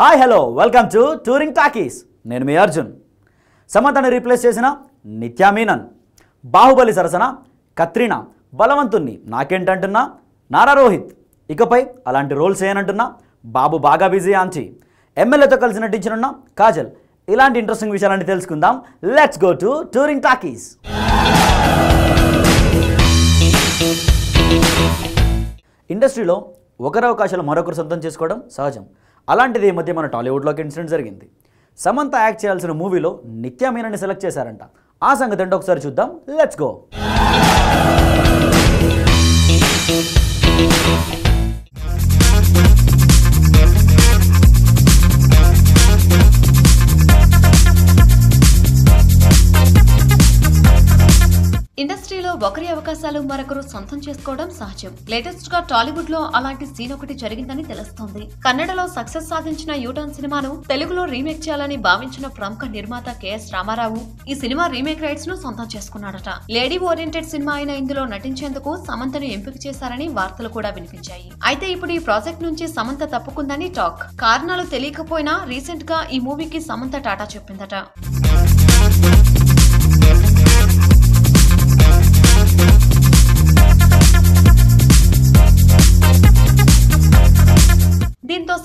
Hi hello welcome to touring talkies. నేను మీ Arjun. సమంతని replace చేసిన నిత్యా మీనన్ బాహుబలి సరసన కత్రినా బలవంతుణ్ణి నాకేంటంటున్నా? నారా రోహిత్. ఇకపై అలాంటి రోల్స్ ఏనంటున్నా బాబు బాగా బిజీ ఆంచి ఎమ్మెల్యేతో కలిసి నటించనున్న? కాజల్ ఇలాంటి ఇంట్రెస్టింగ్ విషయాలన్నీ తెలుసుకుందాం. Let's go to touring talkies. ఇండస్ట్రీలో ఒకరి అవకాశాలు మరొకరు సొంతం చేసుకోవడం సహజం. అలాంటిది ఈ మధ్య మన టాలీవుడ్లో ఒక ఇన్సిడెంట్ జరిగింది. సమంత యాక్ట్ చేయాల్సిన మూవీలో నిత్యా మీనని సెలెక్ట్ చేశారంట. ఆ సంగతి ఏంటో ఒకసారి చూద్దాం. లెట్స్ గో ఒకరి అవకాశాలు మరొకరు సొంతం చేసుకోవడం సహజం. లేటెస్ట్గా టాలీవుడ్లో అలాంటి సీన్ ఒకటి జరిగిందని తెలుస్తోంది. కన్నడలో సక్సెస్ సాధించిన యూటర్న్ సినిమాను తెలుగులో రీమేక్ చేయాలని భావించిన ప్రముఖ నిర్మాత కెఎస్ రామారావు ఈ సినిమా రీమేక్ రైట్స్ను సొంతం చేసుకున్నాడట. లేడీ ఓరియంటెడ్ సినిమా అయిన ఇందులో నటించేందుకు సమంతను ఎంపిక చేశారని వార్తలు కూడా వినిపించాయి. అయితే ఇప్పుడు ఈ ప్రాజెక్ట్ నుంచి సమంత తప్పుకుందని టాక్. కారణాలు తెలియకపోయినా రీసెంట్గా ఈ మూవీకి సమంత టాటా చెప్పిందట.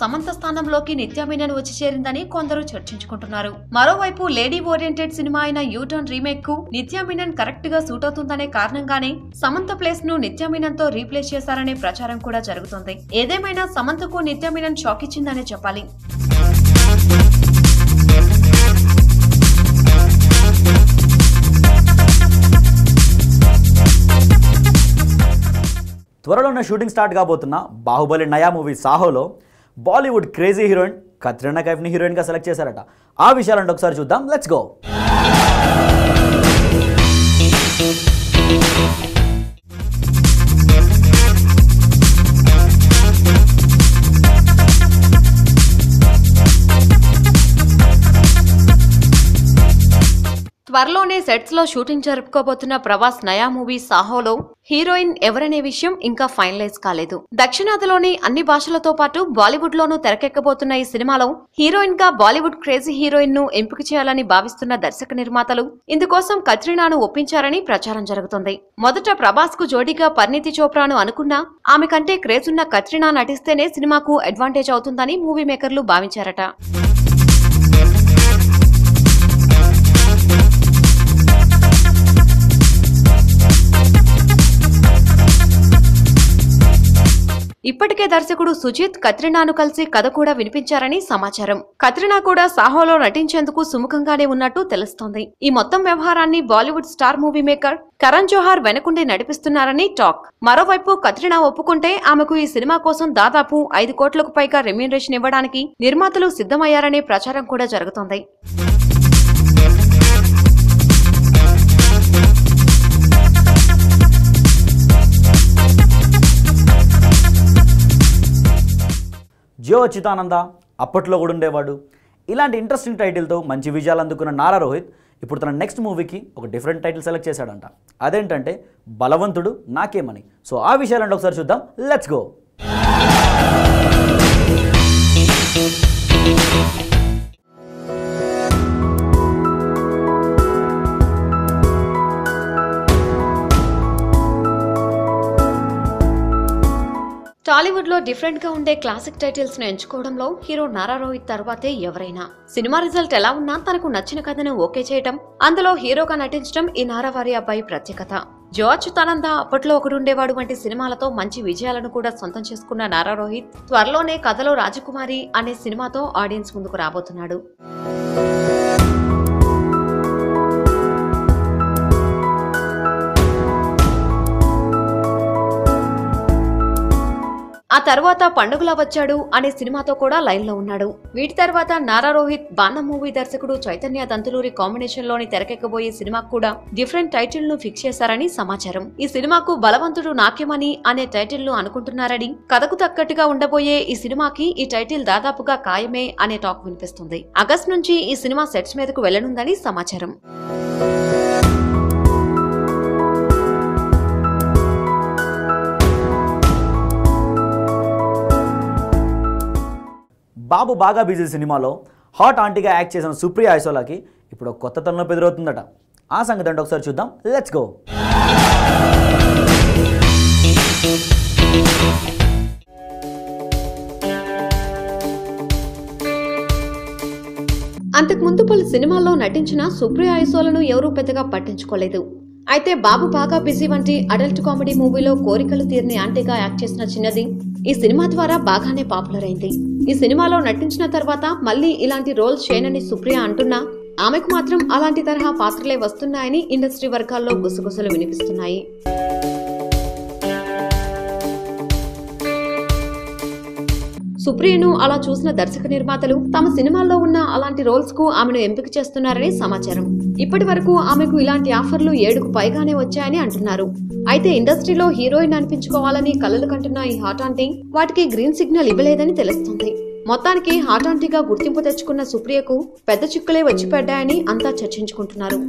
సమంత స్థానంలోకి నిత్యామీనన్ వచ్చి చేరిందని కొందరు చర్చించుకుంటున్నారు. మరోవైపు లేడీ ఓరియంటెడ్ సినిమా అయిన యూటర్న్ రీమేక్కు నిత్యామీనన్ కరెక్ట్గా సూట్ అవుతుందనే కారణంగానే సమంత ప్లేస్ను నిత్యామీనన్తో రీప్లేస్ చేశారనే ప్రచారం కూడా జరుగుతుంది. ఏదేమైనా సమంతకు నిత్యామీనన్ షాక్ ఇచ్చిందనే చెప్పాలి. త్వరలోనే షూటింగ్ స్టార్ట్ కాబోతున్న బాహుబలి నయా మూవీ సాహోలో బాలీవుడ్ క్రేజీ హీరోయిన్ కత్రినా కైఫ్ని హీరోయిన్గా సెలెక్ట్ చేశారట. ఆ విషయాలంటే ఒకసారి చూద్దాం. Let's go! త్వరలోనే సెట్స్లో షూటింగ్ జరుపుకోబోతున్న ప్రభాస్ నయా మూవీ సాహోలో హీరోయిన్ ఎవరనే విషయం ఇంకా ఫైనలైజ్ కాలేదు. దక్షిణాదిలోని అన్ని భాషలతో పాటు బాలీవుడ్ లోనూ తెరకెక్కబోతున్న ఈ సినిమాలో హీరోయిన్గా బాలీవుడ్ క్రేజీ హీరోయిన్ను ఎంపిక చేయాలని భావిస్తున్న దర్శక నిర్మాతలు ఇందుకోసం కత్రినాను ఒప్పించారని ప్రచారం జరుగుతుంది. మొదట ప్రభాస్కు జోడీగా పరిణితి చోప్రాను అనుకున్నా ఆమె కంటే క్రేజ్ ఉన్న కత్రినా నటిస్తేనే సినిమాకు అడ్వాంటేజ్ అవుతుందని మూవీ మేకర్లు భావించారట. ఇప్పటికే దర్శకుడు సుజిత్ కత్రినాను కలిసి కథ కూడా వినిపించారని సమాచారం. కత్రినా కూడా సాహోలో నటించేందుకు సుముఖంగానే ఉన్నట్టు తెలుస్తోంది. ఈ మొత్తం వ్యవహారాన్ని Bollywood star movie maker Karan Johar వెనకుండి నడిపిస్తున్నారని టాక్. మరోవైపు కత్రినా ఒప్పుకుంటే ఆమెకు ఈ సినిమా కోసం దాదాపు ఐదు కోట్లకు పైగా రెమ్యూనరేషన్ ఇవ్వడానికి నిర్మాతలు సిద్ధమయ్యారనే ప్రచారం కూడా జరుగుతోంది. జియో చితానంద అప్పట్లో కూడా ఉండేవాడు. ఇలాంటి ఇంట్రెస్టింగ్ టైటిల్తో మంచి విజయాలు అందుకున్న నారా రోహిత్ ఇప్పుడు తన నెక్స్ట్ మూవీకి ఒక డిఫరెంట్ టైటిల్ సెలెక్ట్ చేశాడంట. అదేంటంటే బలవంతుడు నాకేమని. సో ఆ విషయాలను ఒకసారి చూద్దాం. లెట్స్ గో టాలీవుడ్లో డిఫరెంట్గా ఉండే క్లాసిక్ టైటిల్స్ను ఎంచుకోవడంలో హీరో నారా రోహిత్ తర్వాతే ఎవరైనా. సినిమా రిజల్ట్ ఎలా ఉన్నా తనకు నచ్చిన కథను ఓకే చేయటం అందులో హీరోగా నటించడం ఈ నారావారి అబ్బాయి ప్రత్యేకత. జార్జ్ అచ్యుతానంద అప్పట్లో ఒకడుండేవాడు వంటి సినిమాలతో మంచి విజయాలను కూడా సొంతం చేసుకున్న నారా రోహిత్ త్వరలోనే కథలో రాజకుమారి అనే సినిమాతో ఆడియన్స్ ముందుకు రాబోతున్నాడు. తర్వాత పండుగలా వచ్చాడు అనే సినిమాతో కూడా లైన్లో ఉన్నాడు. వీటి తర్వాత నారా రోహిత్ బాణ మూవీ దర్శకుడు చైతన్య దంతులూరి కాంబినేషన్లోని తెరకెక్కబోయే సినిమాకు కూడా డిఫరెంట్ టైటిల్ను ఫిక్స్ చేశారని సమాచారం. ఈ సినిమాకు బలవంతుడు నాట్యమని అనే టైటిల్ను అనుకుంటున్నారని కథకు తగ్గట్టుగా ఉండబోయే ఈ సినిమాకి ఈ టైటిల్ దాదాపుగా ఖాయమే అనే టాక్ వినిపిస్తుంది. ఆగస్ట్ నుంచి ఈ సినిమా సెట్స్ మీదకు వెళ్ళనుందని సమాచారం. బాబు బాగా బిజీ సినిమాలో హాట్ ఆంటీగా యాక్ట్ చేసిన సుప్రియ ఐసోలాకి ఇప్పుడు కొత్త తనలో ఎదురవుతుందట. ఆ సంగతి అంటే ఒకసారి చూద్దాం. లెట్స్ గో అంతకుముందు పలు సినిమాల్లో నటించిన సుప్రియ ఐసోలను ఎవరూ పెద్దగా పట్టించుకోలేదు. అయితే బాబు బాగా బిజీ వంటి అడల్ట్ కామెడీ మూవీలో కోరికలు తీరిని ఆంటీగా యాక్ట్ చేసిన చిన్నది ఈ సినిమా ద్వారా బాగానే పాపులర్ అయింది. ఈ సినిమాలో నటించిన తర్వాత మళ్ళీ ఇలాంటి రోల్స్ చేయనని సుప్రియ అంటున్నా ఆమెకు మాత్రం అలాంటి తరహా పాత్రలే వస్తున్నాయని ఇండస్ట్రీ వర్గాల్లో గుసగుసలు వినిపిస్తున్నాయి. సుప్రియను అలా చూసిన దర్శక నిర్మాతలు తమ సినిమాల్లో ఉన్న అలాంటి రోల్స్కు ఆమెను ఎంపిక చేస్తున్నారని సమాచారం. ఇప్పటి వరకు ఆమెకు ఇలాంటి ఆఫర్లు ఏడుకు పైగానే వచ్చాయని అంటున్నారు. అయితే ఇండస్ట్రీలో హీరోయిన్ అనిపించుకోవాలని కలలు కంటున్న ఈ హాట్ ఆంటీ వాటికి గ్రీన్ సిగ్నల్ ఇవ్వలేదని తెలుస్తుంది. మొత్తానికి హాట్ ఆంటీగా గుర్తింపు తెచ్చుకున్న సుప్రియకు పెద్ద చిక్కులే వచ్చి పడ్డాయని అంతా చర్చించుకుంటున్నారు.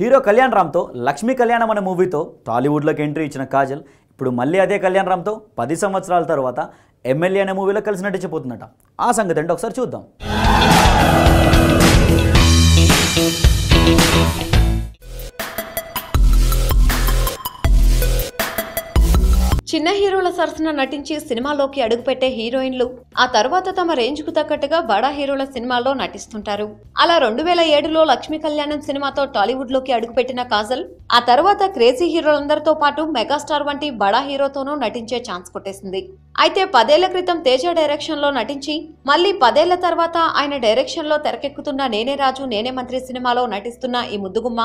హీరో కళ్యాణ్ రామ్తో లక్ష్మీ కళ్యాణం అనే మూవీతో టాలీవుడ్లోకి ఎంట్రీ ఇచ్చిన కాజల్ ఇప్పుడు మళ్ళీ అదే కళ్యాణ్ రామ్తో పది సంవత్సరాల తర్వాత ఎమ్మెల్యే అనే మూవీలో కలిసి నటించబోతుందట ఆ సంగతి అంటే ఒకసారి చూద్దాం. చిన్న హీరోల సరసన నటించి సినిమాలోకి అడుగుపెట్టే హీరోయిన్లు ఆ తర్వాత తమ రేంజ్కు తగ్గట్టుగా బడా హీరోల సినిమాల్లో నటిస్తుంటారు. అలా రెండు వేల ఏడులో లక్ష్మీ కళ్యాణం సినిమాతో టాలీవుడ్లోకి అడుగుపెట్టిన కాజల్ ఆ తర్వాత క్రేజీ హీరోలందరితో పాటు మెగాస్టార్ వంటి బడా హీరోతోనూ నటించే ఛాన్స్ కొట్టేసింది. అయితే పదేళ్ళ క్రితం తేజ డైరెక్షన్లో నటించి మళ్ళీ పదేళ్ళ తర్వాత ఆయన డైరెక్షన్లో తెరకెక్కుతున్న నేనే రాజు నేనే మంత్రి సినిమాలో నటిస్తున్న ఈ ముద్దుగుమ్మ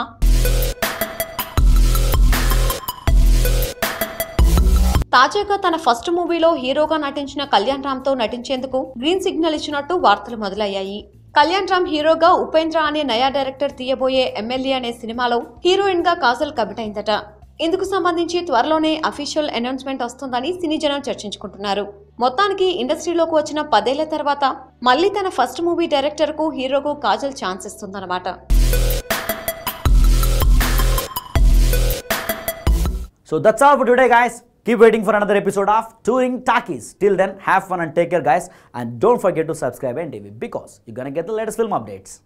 తాజాగా తన ఫస్ట్ మూవీలో హీరోగా నటించిన కళ్యాణ్ రామ్తో నటించేందుకు గ్రీన్ సిగ్నల్ ఇచ్చినట్టు వార్తలు మొదలయ్యాయి. కళ్యాణ్ రామ్ హీరోగా ఉపేంద్ర అనే నయా డైరెక్టర్ తీయబోయే ఎమ్మెల్యే అనే సినిమాలో హీరోయిన్గా కాజల్ కమిటైందట. ఇందుకు సంబంధించి త్వరలోనే అఫీషియల్ అనౌన్స్మెంట్ వస్తుందని సినీ జనం చర్చించుకుంటున్నారు. మొత్తానికి ఇండస్ట్రీలోకి వచ్చిన పదేళ్ళ తర్వాత మళ్ళీ తన ఫస్ట్ మూవీ డైరెక్టర్కు హీరోకు Kajal chance ఇస్తుందన్నమాట. So that's all for today guys. Keep waiting for another episode of Touring Talkies. Till then, have fun and take care, guys. And don't forget to subscribe NTV because you're gonna get the latest film updates.